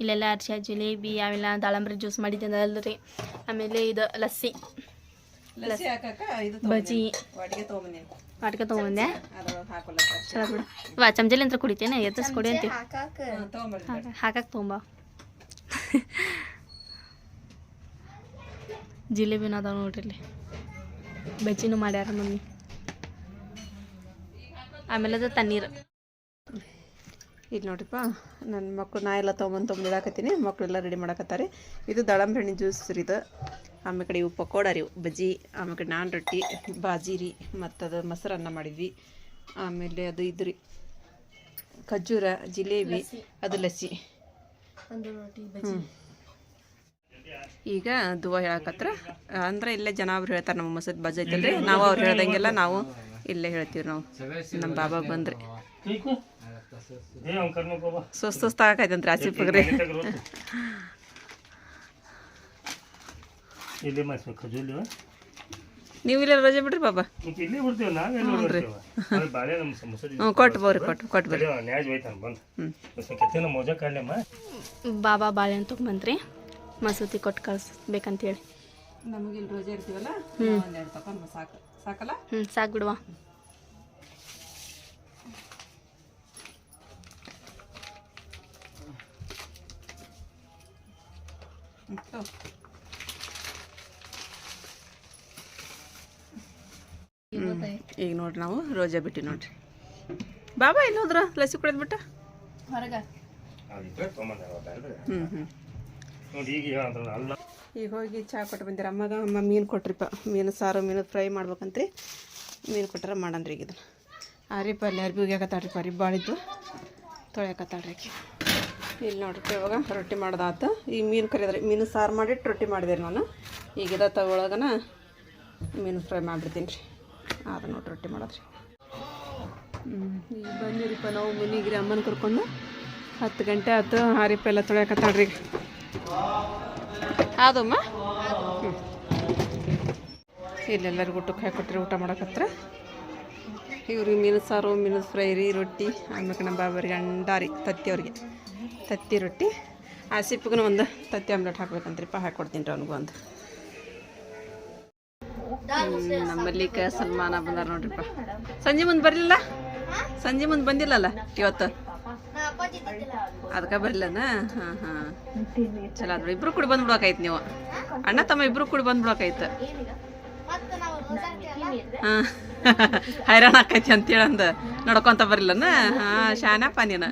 ಇಲ್ಲೆಲ್ಲ ಅರ್ಶಿಯ ಜಿಲೇಬಿ ಆಮೇಲೆ ದಾಳಂಬ್ರಿ ಜ್ಯೂಸ್ ಮಾಡಿದ್ದೆ ಅಲ್ರಿ. ಆಮೇಲೆ ಇದು ಲಸ್ಸಿ. ತೊಗೊಂಬಂದಿನಿ ವಾಟ್ಕ ತೊಗೊಂಬಂದೆ ಚಲೋ ಬಿಡು. ವಾ ಚಮಚಲಿ ಅಂತ ಕುಡಿತೇನೆ ಎತ್ತಸ್ ಕೊಡಿ ಅಂತೀವಿ. ಹಾಕಕ್ಕೆ ತೊಗೊಂಬ. ಜಿಲೇಬಿನ ಅದಾವ ನೋಡ್ರಿ ಇಲ್ಲಿ. ಬಜ್ಜಿನೂ ಮಾಡ್ಯಾರ ಮಮ್ಮಿ. ಆಮೇಲೆ ಅದು ತಣ್ಣೀರು. ಇಲ್ಲಿ ನೋಡ್ರಿಪ್ಪ ನನ್ನ ಮಕ್ಕಳು ನಾ ಎಲ್ಲ ತೊಗೊಂಬಂದು ತೊಗೊಂಡಿಡಾಕತ್ತೀನಿ ಮಕ್ಕಳೆಲ್ಲ ರೆಡಿ ಮಾಡಕತ್ತಾರೆ. ಇದು ದಾಳಂಬೆ ಹಣ್ಣಿನ ಜ್ಯೂಸ್ ರೀ ಇದು. ಆಮೇಲೆ ಕಡೆ ಇವು ಪಕೋಡ ರೀ ಇವು ಬಜ್ಜಿ ಆಮೇಲೆ ಕಡೆ ನಾನ್ ರೊಟ್ಟಿ ಬಾಜಿ ರೀ ಮತ್ತು ಅದು ಮೊಸರನ್ನ ಮಾಡಿದ್ವಿ. ಆಮೇಲೆ ಅದು ಇದು ರೀ ಖರ್ಜೂರ ಜಿಲೇಬಿ ಅದು ಲಸ್ಸಿ. ಹ್ಞೂ ಈಗ ದುವಾ ಹೇಳಕತ್ರ ಅಂದ್ರೆ ಇಲ್ಲೇ ಜನ ಅವ್ರು ಹೇಳ್ತಾರೆ ನಮ್ಮ ಮಸದ್ ಬಜ್ ಐತಲ್ರಿ ನಾವು ಅವ್ರು ಹೇಳ್ದಂಗೆಲ್ಲ ನಾವು ಇಲ್ಲೇ ಹೇಳ್ತೀವಿ ನಾವು. ನಮ್ಮ ಬಾಬಾ ಬಂದ್ರೆ. ಸುಸ್ತು ಸುಸ್ತು ಆಗೈತಂತ್ರಿ ಪಗ್ರಿ ಇಲ್ಲಿ ಮಾಡಿಸ್ಬೇಕು ಖಜೂಲಿ ನೀವು ಇಲ್ಲ ರಜೆ ಬಿಡ್ರಿ ಬಾಬಾ ಇಲ್ಲಿ ಬಿಡ್ತೀವಿ ನಾವೆಲ್ಲ ಬರ್ತೀವಿ ಬಾಳೆ ನಮ್ಮ ಸಮಸ್ಯೆ ಹ್ಞೂ ಕೊಟ್ಟು ಬೋರಿ ಕೊಟ್ಟು ಕೊಟ್ಟು ಬರ್ರಿ. ನ್ಯಾಜ್ ಹೋಯ್ತಾನ ಬಂದು. ಮೋಜ ಕಾಡ್ಲಮ್ಮ. ಬಾಬಾ ಬಾಳೆ ಅಂತ ಬಂದ್ರಿ ಮಸೂತಿ ಕೊಟ್ಟು ಕಳಿಸ್ಬೇಕಂತೇಳಿ. ನಮಗೆ ಇಲ್ಲಿ ರೋಜೆ ಇರ್ತೀವಲ್ಲ ಹ್ಞೂ. ಸಾಕು ಸಾಕಲ್ಲ? ಹ್ಞೂ ಸಾಕು ಬಿಡುವ. ಈಗ ನೋಡ್ರಿ ನಾವು ರೋಜಾ ಬಿಟ್ಟಿ ನೋಡ್ರಿ. ಬಾಬಾ ಎಲ್ಲಿ ಹೋದ್ರ ಲಸಿ ಕುಡಿದ್ ಬಿಟ್ಟ? ಹೊರಗೆ. ಈಗ ಹೋಗಿ ಚಹಾ ಕೊಟ್ಟು ಬಂದಿರ. ಅಮ್ಮಗ ಅಮ್ಮ ಮೀನು ಕೊಟ್ರಿಪ್ಪ. ಮೀನು ಸಾರು ಮೀನು ಫ್ರೈ ಮಾಡ್ಬೇಕಂತ್ರಿ. ಮೀನು ಕೊಟ್ಟಾರ ಮಾಡನ್ರಿ ಈಗ ಇದನ್ನ. ಆರಿ ಪಲ್ಯ ಅರ್ಬಿ ಹೋಗ್ಯಾಕತ್ತಾಳ್ರಿ ಅರಿ ಬಾಳಿದ್ದು. ತೊಳ್ಯಾಕತ್ತಾಳ್ರಿ ಆಕಿ. ಇಲ್ಲಿ ನೋಡ್ರಿ ಇವಾಗ ರೊಟ್ಟಿ ಮಾಡ್ದಾತು. ಈ ಮೀನು ಕರಿದ್ರಿ ಮೀನು ಸಾರು ಮಾಡಿಟ್ಟು ರೊಟ್ಟಿ ಮಾಡಿದೆ ನಾನು. ಈಗ ಇದ ತಗೊಳಗನ ಮೀನು ಫ್ರೈ ಮಾಡಿಬಿಡ್ತೀನಿ ರೀ. ಅದು ನೋಡ್ರಿ ರೊಟ್ಟಿ ಮಾಡೋದ್ರಿ. ಈಗ ಬಂದಿರಿಪ್ಪ ನಾವು ಮನೆಗೆ ಅಮ್ಮನ ಕರ್ಕೊಂಡು. ಹತ್ತು ಗಂಟೆ ಆಯ್ತು ಹಾರಿಪ್ಪ ಎಲ್ಲ ತೊಳೆಯಕತ್ತಾಳ್ರಿ. ಅದಮ್ಮ ಹ್ಞೂ ಇಲ್ಲೆಲ್ಲರಿಗೂ ಊಟಕ್ಕೆ ಹಾಕೊಟ್ರಿ ಊಟ ಮಾಡಕತ್ರ. ಇವ್ರಿಗೆ ಮೀನು ಸಾರು, ಮೀನು ಫ್ರೈ ರೀ, ರೊಟ್ಟಿ ಆಮೇಲೆ ನಮ್ಮ ಬಾಬರಿಗೆ ಅಂಡಾರಿ ತತ್ತಿಯವ್ರಿಗೆ ತತ್ತಿ ರೊಟ್ಟಿ. ಆಸಿಪ್ಗೂ ಒಂದು ತತ್ತಿ ಆಮ್ಲೆಟ್ ಹಾಕ್ಬೇಕಂತ್ರಿಪ್ಪ ಹಾಕ್ಕೊಡ್ತೀನಿ ರೀ ಅವ್ನಿಗೂ ಒಂದು. ನಮ್ಮಲ್ಲಿ ಕ ಸಲ್ಮಾನ ಬಂದಾರ ನೋಡ್ರಿಪ್ಪ. ಸಂಜೆ ಮುಂದೆ ಬರಲಿಲ್ಲ? ಸಂಜೆ ಮುಂದೆ ಬಂದಿಲ್ಲಲ್ಲ ಇವತ್ತು? ಅದಕ್ಕೆ ಬರಲಿಲ್ಲನ ಹಾಂ ಹಾಂ. ಚಲೋ ಅದ್ರ ಇಬ್ರು ಕೂಡ ಬಂದ್ಬಿಡೋಕಾಯ್ತು ನೀವು. ಅಣ್ಣ ತಮ್ಮ ಇಬ್ರು ಕೂಡ ಬಂದ್ಬಿಡೋಕಾಯ್ತು ಹಾಂ. ಹೈರಾಣ ಆಕೈತಿ ಅಂತೇಳಿ ಅಂದ ನಡ್ಕೊಂತ ಬರಲಿಲ್ಲನ ಹಾಂ, ಶಾನಪ್ಪ ನೀನು.